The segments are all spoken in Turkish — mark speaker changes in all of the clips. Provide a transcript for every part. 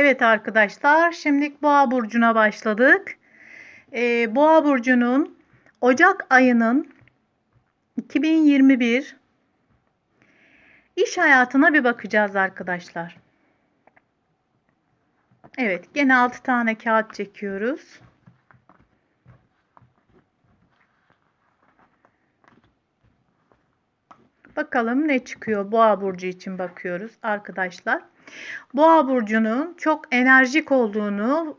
Speaker 1: Evet arkadaşlar, şimdi Boğa burcuna başladık. Ee, Boğa burcunun Ocak ayının 2021 iş hayatına bir bakacağız arkadaşlar. Evet, gene 6 tane kağıt çekiyoruz. Bakalım ne çıkıyor Boğa burcu için bakıyoruz arkadaşlar. Boğa burcunun çok enerjik olduğunu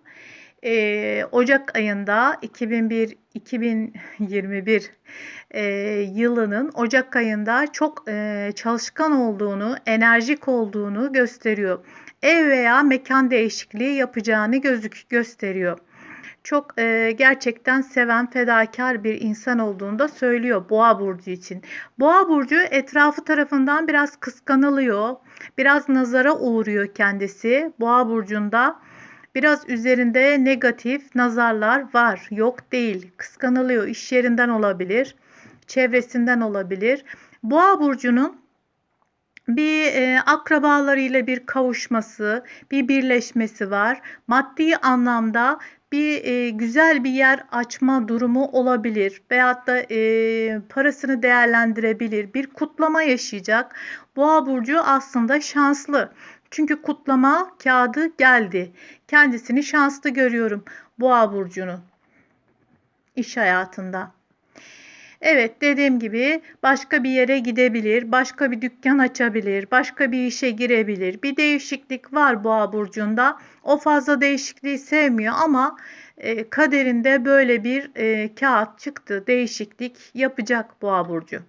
Speaker 1: e, Ocak ayında 2001 2021 e, yılının Ocak ayında çok e, çalışkan olduğunu, enerjik olduğunu gösteriyor. Ev veya mekan değişikliği yapacağını gözük gösteriyor çok e, gerçekten seven, fedakar bir insan olduğunu da söylüyor Boğa burcu için. Boğa burcu etrafı tarafından biraz kıskanılıyor. Biraz nazara uğruyor kendisi. Boğa burcunda biraz üzerinde negatif nazarlar var. Yok değil. Kıskanılıyor. İş yerinden olabilir, çevresinden olabilir. Boğa burcunun bir e, akrabalarıyla bir kavuşması, bir birleşmesi var. Maddi anlamda bir e, güzel bir yer açma durumu olabilir veyahut da e, parasını değerlendirebilir. Bir kutlama yaşayacak. Boğa burcu aslında şanslı. Çünkü kutlama kağıdı geldi. Kendisini şanslı görüyorum Boğa burcunu iş hayatında. Evet dediğim gibi başka bir yere gidebilir, başka bir dükkan açabilir, başka bir işe girebilir. Bir değişiklik var boğa burcunda. O fazla değişikliği sevmiyor ama e, kaderinde böyle bir e, kağıt çıktı. Değişiklik yapacak boğa burcu.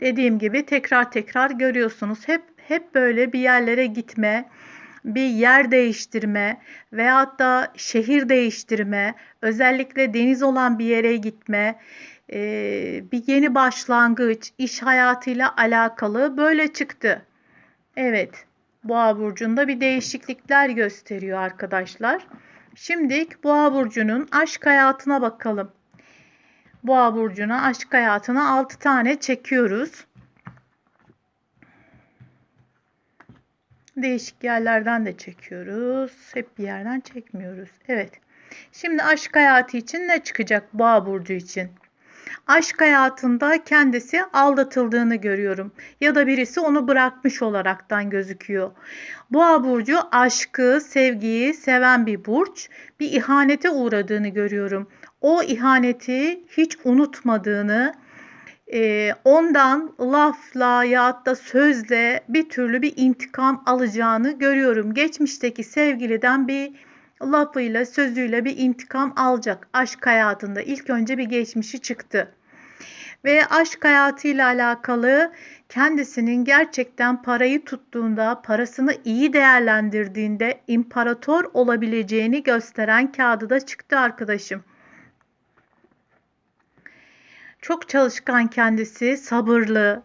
Speaker 1: Dediğim gibi tekrar tekrar görüyorsunuz. Hep hep böyle bir yerlere gitme, bir yer değiştirme veyahut da şehir değiştirme, özellikle deniz olan bir yere gitme, e, bir yeni başlangıç, iş hayatıyla alakalı böyle çıktı. Evet, Boğa burcunda bir değişiklikler gösteriyor arkadaşlar. Şimdi Boğa burcunun aşk hayatına bakalım. Boğa burcuna aşk hayatına 6 tane çekiyoruz. Değişik yerlerden de çekiyoruz. Hep bir yerden çekmiyoruz. Evet. Şimdi aşk hayatı için ne çıkacak Boğa burcu için? Aşk hayatında kendisi aldatıldığını görüyorum ya da birisi onu bırakmış olaraktan gözüküyor. Boğa burcu aşkı, sevgiyi seven bir burç. Bir ihanete uğradığını görüyorum. O ihaneti hiç unutmadığını, e, ondan lafla ya da sözle bir türlü bir intikam alacağını görüyorum. Geçmişteki sevgiliden bir lafıyla, sözüyle bir intikam alacak aşk hayatında. ilk önce bir geçmişi çıktı. Ve aşk hayatıyla alakalı kendisinin gerçekten parayı tuttuğunda, parasını iyi değerlendirdiğinde imparator olabileceğini gösteren kağıdı da çıktı arkadaşım. Çok çalışkan kendisi, sabırlı.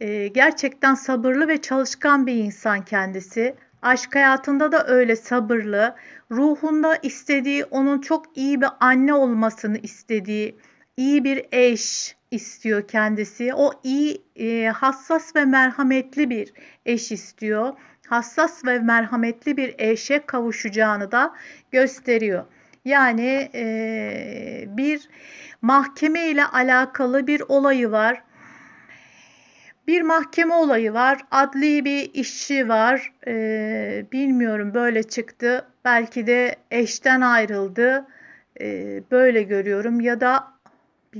Speaker 1: E, gerçekten sabırlı ve çalışkan bir insan kendisi. Aşk hayatında da öyle sabırlı. Ruhunda istediği onun çok iyi bir anne olmasını istediği, iyi bir eş istiyor kendisi. O iyi, e, hassas ve merhametli bir eş istiyor. Hassas ve merhametli bir eşe kavuşacağını da gösteriyor. Yani e, bir mahkeme ile alakalı bir olayı var. Bir mahkeme olayı var. Adli bir işçi var. Ee, bilmiyorum böyle çıktı. Belki de eşten ayrıldı. Ee, böyle görüyorum. Ya da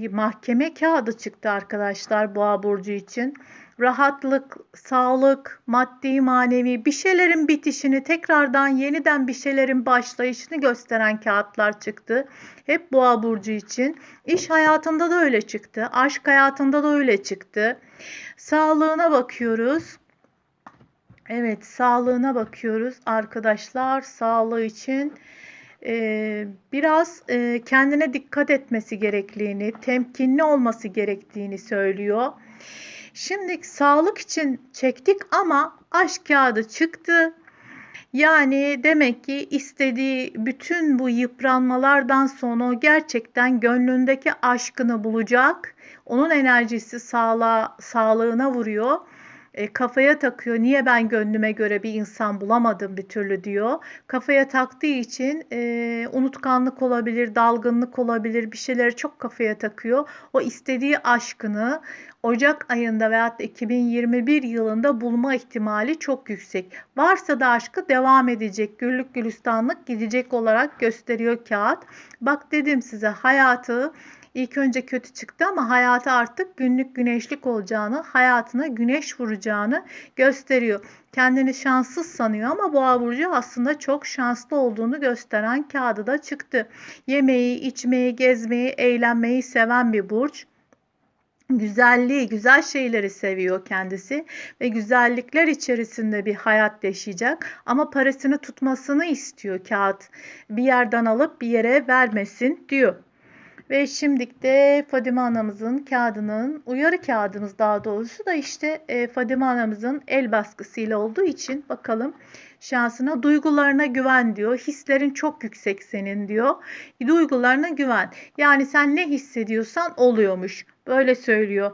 Speaker 1: bir mahkeme kağıdı çıktı arkadaşlar Boğa burcu için rahatlık, sağlık, maddi, manevi bir şeylerin bitişini, tekrardan yeniden bir şeylerin başlayışını gösteren kağıtlar çıktı. Hep Boğa burcu için. İş hayatında da öyle çıktı. Aşk hayatında da öyle çıktı. Sağlığına bakıyoruz. Evet, sağlığına bakıyoruz arkadaşlar. Sağlığı için biraz kendine dikkat etmesi gerektiğini, temkinli olması gerektiğini söylüyor. Şimdi sağlık için çektik ama aşk kağıdı çıktı. Yani demek ki istediği bütün bu yıpranmalardan sonra gerçekten gönlündeki aşkını bulacak. Onun enerjisi sağlığa, sağlığına vuruyor. E, kafaya takıyor. Niye ben gönlüme göre bir insan bulamadım bir türlü diyor. Kafaya taktığı için e, unutkanlık olabilir, dalgınlık olabilir, bir şeyleri çok kafaya takıyor. O istediği aşkını Ocak ayında veyahut da 2021 yılında bulma ihtimali çok yüksek. Varsa da aşkı devam edecek, güllük gülistanlık gidecek olarak gösteriyor kağıt. Bak dedim size hayatı İlk önce kötü çıktı ama hayatı artık günlük güneşlik olacağını, hayatına güneş vuracağını gösteriyor. Kendini şanssız sanıyor ama Boğa burcu aslında çok şanslı olduğunu gösteren kağıdı da çıktı. Yemeği, içmeyi, gezmeyi, eğlenmeyi seven bir burç güzelliği, güzel şeyleri seviyor kendisi ve güzellikler içerisinde bir hayat yaşayacak ama parasını tutmasını istiyor kağıt. Bir yerden alıp bir yere vermesin diyor. Ve şimdi de Fadime anamızın kağıdının, uyarı kağıdımız daha doğrusu da işte e, Fadime anamızın el baskısıyla olduğu için bakalım şansına duygularına güven diyor. Hislerin çok yüksek senin diyor. Duygularına güven. Yani sen ne hissediyorsan oluyormuş. Böyle söylüyor.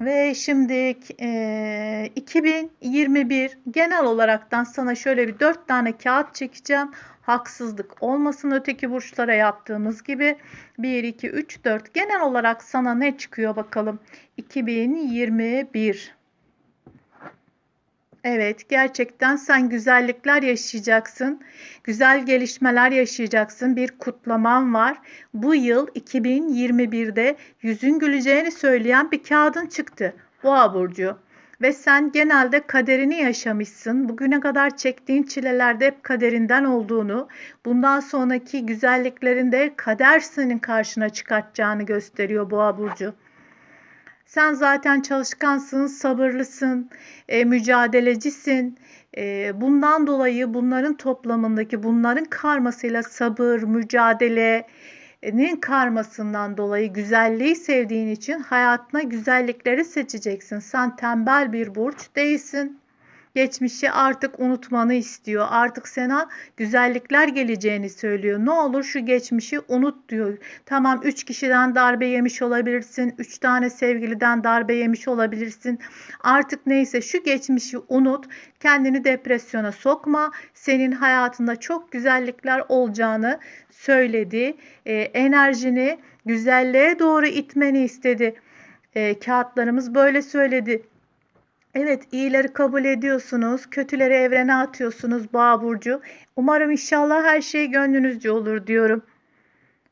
Speaker 1: Ve şimdi e, 2021 genel olaraktan sana şöyle bir dört tane kağıt çekeceğim. Haksızlık olmasın öteki burçlara yaptığımız gibi. 1, 2, 3, 4 genel olarak sana ne çıkıyor bakalım. 2021 Evet, gerçekten sen güzellikler yaşayacaksın. Güzel gelişmeler yaşayacaksın. Bir kutlaman var. Bu yıl 2021'de yüzün güleceğini söyleyen bir kağıdın çıktı. Boğa burcu. Ve sen genelde kaderini yaşamışsın. Bugüne kadar çektiğin çilelerde hep kaderinden olduğunu, bundan sonraki güzelliklerinde kader senin karşına çıkartacağını gösteriyor Boğa burcu. Sen zaten çalışkansın, sabırlısın, e, mücadelecisin. E, bundan dolayı bunların toplamındaki bunların karmasıyla sabır, mücadelenin karmasından dolayı güzelliği sevdiğin için hayatına güzellikleri seçeceksin. Sen tembel bir burç değilsin geçmişi artık unutmanı istiyor. Artık sana güzellikler geleceğini söylüyor. Ne olur şu geçmişi unut diyor. Tamam 3 kişiden darbe yemiş olabilirsin. 3 tane sevgiliden darbe yemiş olabilirsin. Artık neyse şu geçmişi unut. Kendini depresyona sokma. Senin hayatında çok güzellikler olacağını söyledi. E, enerjini güzelliğe doğru itmeni istedi. E, kağıtlarımız böyle söyledi. Evet, iyileri kabul ediyorsunuz, kötüleri evrene atıyorsunuz Boğa burcu. Umarım inşallah her şey gönlünüzce olur diyorum.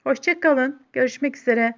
Speaker 1: Hoşçakalın. Görüşmek üzere.